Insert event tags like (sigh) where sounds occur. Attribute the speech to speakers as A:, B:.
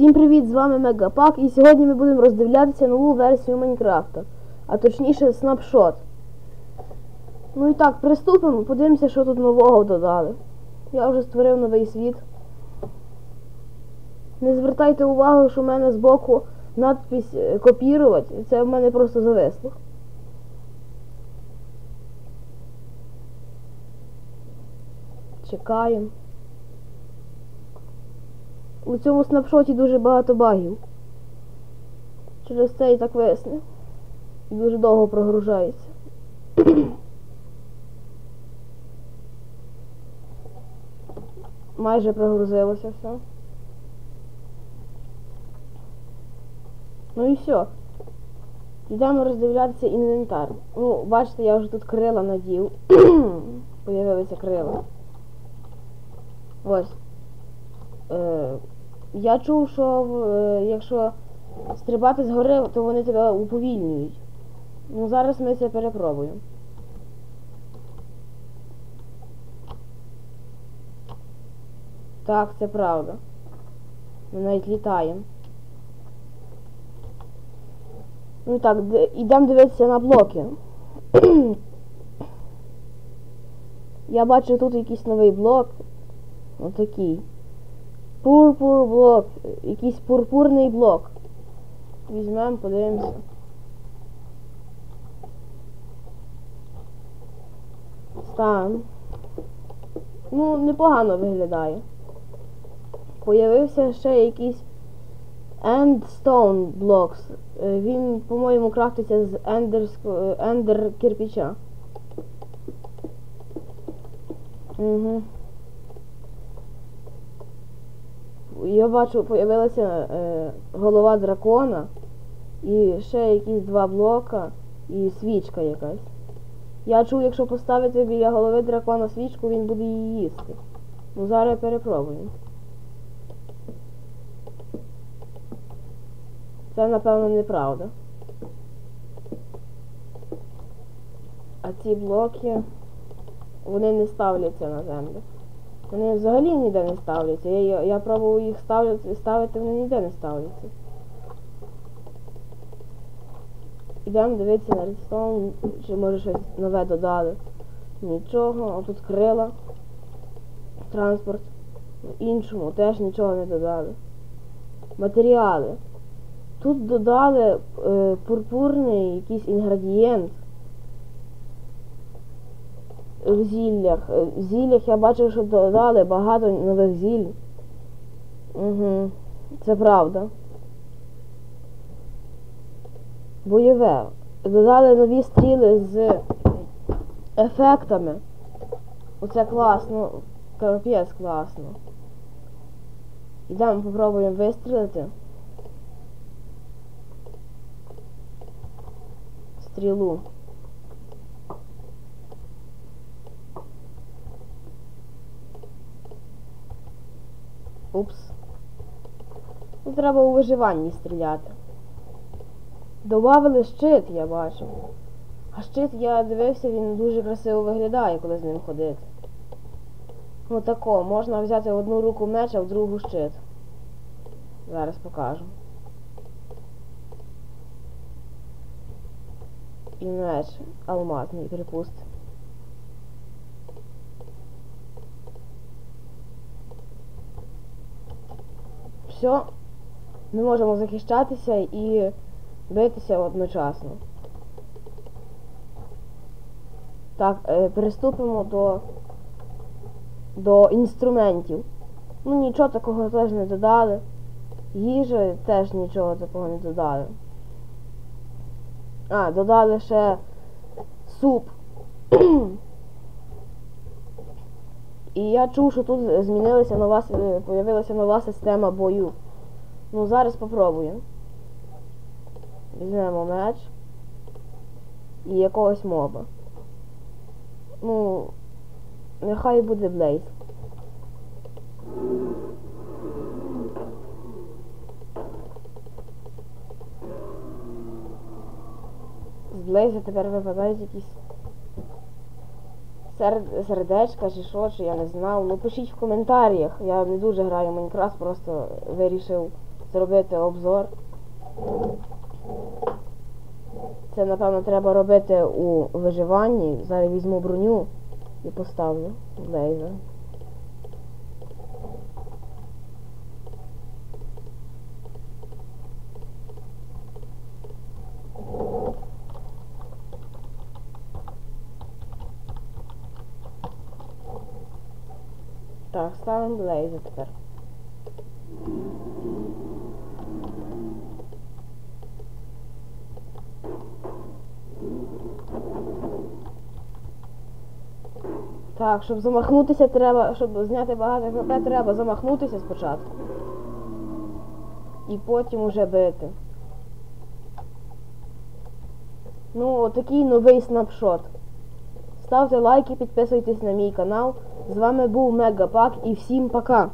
A: Всім привіт, з вами Мегапак, і сьогодні ми будемо роздивлятися нову версію Майнкрафта, а точніше снапшот. Ну і так, приступимо, подивимося, що тут нового додали. Я вже створив новий світ. Не звертайте увагу, що в мене збоку надпись е, копірувати, це в мене просто зависло. Чекаємо. У цьому снапшоті дуже багато багів. Через це і так весне. І дуже довго прогружається. Майже прогрузилося все. Ну і все. Йдемо роздивлятися інвентар. Ну, бачите, я вже тут крила надів. (clears throat) Появилися крила. Ось. Я чув, що е, якщо стрибати з гори, то вони тебе уповільнюють. Ну зараз ми це перепробуємо. Так, це правда. Ми навіть літаємо. Ну так, йдемо дивитися на блоки. (clears throat) Я бачу тут якийсь новий блок. Отакий. Пурпур блок. Якийсь пурпурний блок. Візьмемо, подивимося. Стан. Ну, непогано виглядає. Появився ще якийсь Endstone Blocks. Е, Він, по-моєму, крафтиться з ендер кирпича. Угу. Я бачу, появилася е, голова дракона і ще якісь два блока і свічка якась. Я чув, якщо поставити біля голови дракона свічку, він буде її їсти. Ну зараз перепробуємо. Це напевно неправда. А ці блоки вони не ставляться на землю. Вони взагалі ніде не ставляться. Я, я, я пробував їх ставити, ставити, вони ніде не ставляться. Ідемо дивитися на редстоун, чи може щось нове додали. Нічого, а тут крила, транспорт. В іншому теж нічого не додали. Матеріали. Тут додали е, пурпурний якийсь інгредієнт в зіллях. Е, В зіллях я бачив, що додали багато нових зіль. Угу. Це правда. Бойове. Додали нові стріли з ефектами. Оце класно. Капець класно. Ідемо попробуємо вистрілити. Стрілу. Упс. Ну, треба у виживанні стріляти. Добавили щит, я бачу. А щит я дивився, він дуже красиво виглядає, коли з ним ходити. Ну тако, можна взяти в одну руку меч, а в другу щит. Зараз покажу. І меч алмазний, припустимо. Все. Ми можемо захищатися і битися одночасно. Так, е, приступимо до до інструментів. Ну нічого такого теж не додали. Їжа теж нічого такого не додали. А, додали ще суп. (clears throat) (clears throat) І я чув, що тут змінилася нова, появилася нова система бою. Ну, зараз попробуємо. Візьмемо меч і якогось моба. Ну, нехай буде Блейз. З Блейза тепер випадають якісь. Сердечка чи що, чи я не знав. Ну пишіть в коментарях. Я не дуже граю в Майнкрафт, просто вирішив зробити обзор. Це, напевно, треба робити у виживанні. Зараз візьму броню і поставлю блейзер. Так, ставимо блейзер тепер. Так, щоб замахнутися треба, щоб зняти багато ХП, треба замахнутися спочатку. І потім уже бити. Ну, отакий новий снапшот. Ставте лайки, підписуйтесь на мій канал. З вами був Мегапак і всім пока!